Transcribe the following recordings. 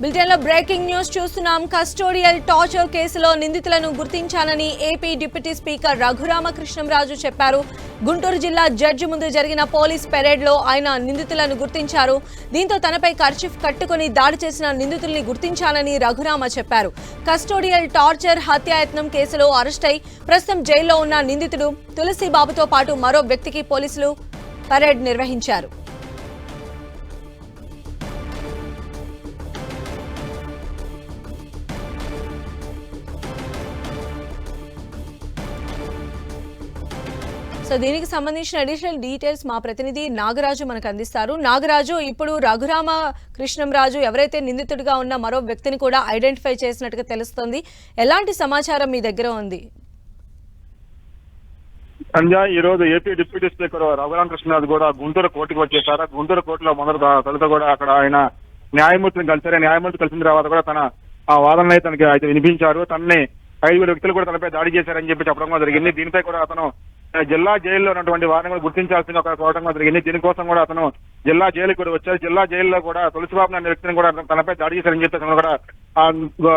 బ్రిటన్లో breaking news చూస్తున్నాం. Custodial torture కేసులో నిందితులను గుర్తించానని ఏపీ డిప్యూటీ స్పీకర్ రఘురామకృష్ణంరాజు చెప్పారు. గుంటూరు జిల్లా జడ్జి ముందు జరిగిన పోలీస్ పెరేడ్లో ఆయన నిందితులను గుర్తించారు. దీంతో తనపై కర్చీఫ్ కట్టుకుని దాడి చేసిన నిందితుల్ని గుర్తించాలని రఘురామ చెప్పారు. కస్టోడియల్ టార్చర్ హత్యాయత్నం కేసులో అరెస్ట్ అయి ప్రస్తుతం జైల్లో ఉన్న నిందితుడు తులసి బాబుతో పాటు మరో వ్యక్తికి పోలీసులు పరేడ్ నిర్వహించారు. సో దీనికి సంబంధించిన అడిషనల్ డీటెయిల్స్ మా ప్రతినిధి నాగరాజు మనకు అందిస్తారు. నాగరాజు ఇప్పుడు రఘురామ కృష్ణంరాజు ఎవరైతే నిందితుడిగా ఉన్న మరో వ్యక్తిని కూడా ఐడెంటిఫై చేసినట్టుగా తెలుస్తోంది. ఎలాంటి సమాచారం మీ దగ్గర ఉంది? సంజ ఈ రోజు ఏపీ డిప్యూటీ స్పీకర్ రఘురామకృష్ణరాజు కూడా గుంటూరు కోర్టుకు వచ్చేసారు గుంటూరు కోర్టులో మొదటి తొలుత కూడా అక్కడ ఆయన న్యాయమూర్తిని కలిసారు న్యాయమూర్తి కలిసిన తర్వాత కూడా తన ఆ వాదనని తనకి అయితే వినిపించారు. తనని ఐదుగురు వ్యక్తులు కూడా తనపై దాడి చేశారని చెప్పి చెప్పడం జరిగింది. దీనిపై కూడా అతను జిల్లా జైల్లో ఉన్నటువంటి వారిని కూడా గుర్తించాల్సిన ఒక కోవడం జరిగింది. దీనికోసం కూడా అతను జిల్లా జైలుకి కూడా వచ్చారు. జిల్లా జైల్లో కూడా తులసిబాబు అనే వ్యక్తిని కూడా తనపై దాడి చేశారని చెప్పి అతను కూడా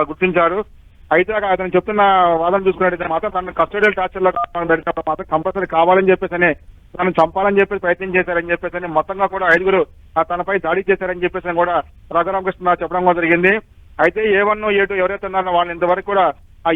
గుర్తించారు. అయితే అతను చెప్తున్న వాదన చూసుకున్నట్టు మాత్రం తన కస్టడియల్ టార్చర్లో పెట్టినప్పుడు మాత్రం కంపల్సరీ కావాలని చెప్పేసి అని చంపాలని చెప్పేసి ప్రయత్నం చేశారని చెప్పేసి అని మొత్తంగా కూడా ఐదుగురు తనపై దాడి చేశారని చెప్పేసి అని కూడా రఘురామకృష్ణ చెప్పడం కూడా జరిగింది. అయితే ఏ వన్ ఏ టూ ఎవరైతే ఉన్నారో వాళ్ళు ఇంతవరకు కూడా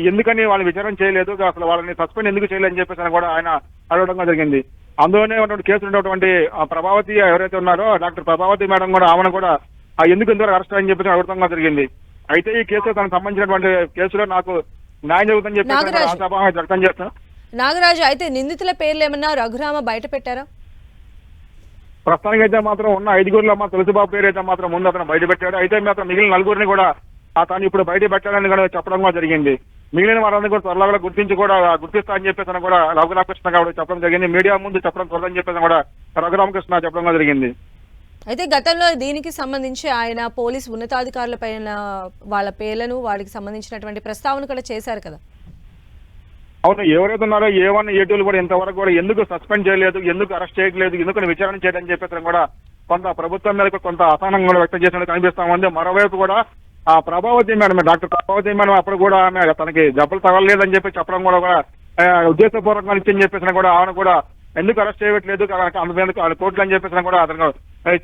ఎందుకని వాళ్ళని విచారణ చేయలేదు అసలు వాళ్ళని సస్పెండ్ ఎందుకు చేయలేదని చెప్పేసి అని కూడా ఆయన అడగడం జరిగింది. అందులోనే ఉన్నటువంటి కేసులు ఉన్నటువంటి ఆ ప్రభావతి ఎవరైతే ఉన్నారో డాక్టర్ ప్రభావతి మేడం కూడా ఆమెను కూడా ఆ ఎందుకు ఇంతవరకు అరెస్ట్ అని చెప్పేసి అడగడం జరిగింది. అయితే ఈ కేసులో తనకు సంబంధించినటువంటి కేసులో నాకు న్యాయం జరుగుతుందని చెప్పి వ్యక్తం చేస్తాను నాగరాజు అయితే నిందితుల పేర్లు ఏమన్నా రఘురామ బయట పెట్టారా? ప్రస్తుతానికి అయితే మాత్రం ఉన్న ఐదుగురులో మా తులసిబాబు పేరు అయితే మాత్రం ముందు అతను బయట పెట్టాడు. అయితే మాత్రం మిగిలిన నలుగురిని కూడా అతను ఇప్పుడు బయట పెట్టాలని కూడా చెప్పడం కూడా జరిగింది. మిగిలిన వారందరూ కూడా త్వరలో కూడా గుర్తించి కూడా గుర్తిస్తా అని చెప్పేసి కూడా రఘురామకృష్ణ కూడా చెప్పడం జరిగింది. మీడియా ముందు చెప్పడం కుదరదని చెప్పేసి కూడా రఘురామకృష్ణ చెప్పడం జరిగింది. అయితే గతంలో దీనికి సంబంధించి ఆయన పోలీస్ ఉన్నతాధికారుల పైన వాళ్ళ పేర్లను వాటికి సంబంధించినటువంటి ప్రస్తావన కూడా చేశారు కదా? అవును ఎవరైతే ఉన్నారో ఏ వన్ ఏ టూలు కూడా ఇంతవరకు కూడా ఎందుకు సస్పెండ్ చేయలేదు ఎందుకు అరెస్ట్ చేయలేదు ఎందుకు విచారణ చేయదని చెప్పేసి కూడా కొంత ప్రభుత్వం మీద కొంత అసహనం కూడా వ్యక్తం చేసినట్టు కనిపిస్తా ఉంది. మరోవైపు కూడా ఆ Prabhavathi madam doctor Prabhavathi madam అప్పుడు కూడా ఆమె తనకి జబ్బులు తగలలేదని చెప్పి చెప్పడం కూడా కూడా ఉద్దేశపూర్వకంగా ఇచ్చని చెప్పేసిన కూడా ఆమెను కూడా ఎందుకు అరెస్ట్ చేయట్లేదు అందుకు కోర్టులు అని చెప్పేసిన కూడా అతను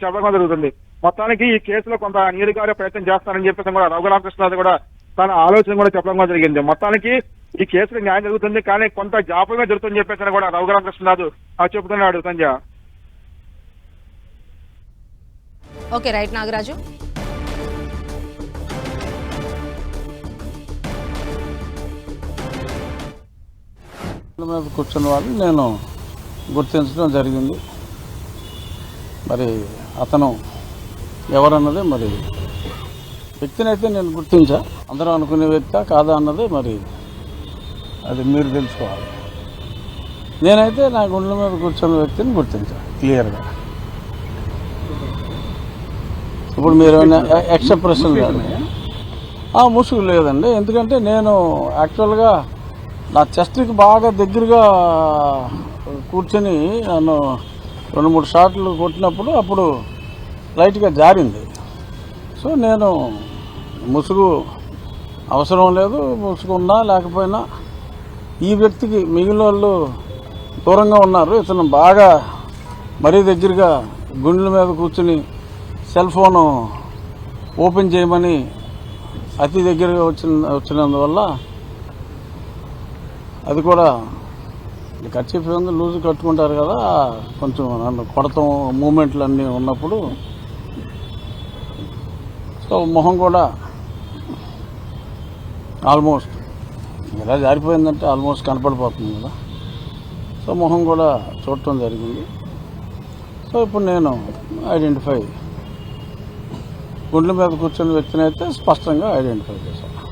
చెప్పడం జరుగుతుంది. మొత్తానికి ఈ కేసులో కొంత నీరుగారే ప్రయత్నం చేస్తానని చెప్పేసి కూడా రఘురామకృష్ణరాజు కూడా తన ఆలోచన కూడా చెప్పడం కూడా జరిగింది. మొత్తానికి ఈ కేసులో న్యాయం జరుగుతుంది కానీ కొంత జాప్యమే జరుగుతుందని చెప్పేసి కూడా రఘురామకృష్ణరాజు ఆ చెబుతున్నాడు సంజయ్ ఓకే రైట్ నాగరాజు. మీద కూర్చున్న వాళ్ళు నేను గుర్తించడం జరిగింది. మరి అతను ఎవరన్నది మరి వ్యక్తిని అయితే నేను గుర్తించా. అందరూ అనుకునే వ్యక్తి కాదా అన్నది మరి అది మీరు తెలుసుకోవాలి. నేనైతే నా గుండెల మీద కూర్చున్న వ్యక్తిని గుర్తించా క్లియర్గా. ఇప్పుడు మీరు ఎక్స్ట్రా ప్రశ్నలు ముసుగు లేదండి. ఎందుకంటే నేను యాక్చువల్గా నా చెస్ట్కి బాగా దగ్గరగా కూర్చొని నన్ను రెండు మూడు షాట్లు కొట్టినప్పుడు అప్పుడు లైట్గా జారింది. సో నేను ముసుగు అవసరం లేదు ముసుగున్నా లేకపోయినా ఈ వ్యక్తికి మిగిలిన వాళ్ళు దూరంగా ఉన్నారు. ఇతను బాగా మరీ దగ్గరగా గుండెల మీద కూర్చుని సెల్ ఫోను ఓపెన్ చేయమని అతి దగ్గరగా వచ్చిన వచ్చినందువల్ల అది కూడా కర్చీఫ్ ఉంది లూజ్ కట్టుకుంటారు కదా కొంచెం నన్ను కొడతాం మూమెంట్లు అన్నీ ఉన్నప్పుడు. సో మొహం కూడా ఆల్మోస్ట్ ఇలా జారిపోయిందంటే ఆల్మోస్ట్ కనపడిపోతుంది కదా. సో మొహం కూడా చూడటం జరిగింది. సో ఇప్పుడు నేను ఐడెంటిఫై గుండెల మీద కూర్చున్న వ్యక్తిని అయితే స్పష్టంగా ఐడెంటిఫై చేశాను.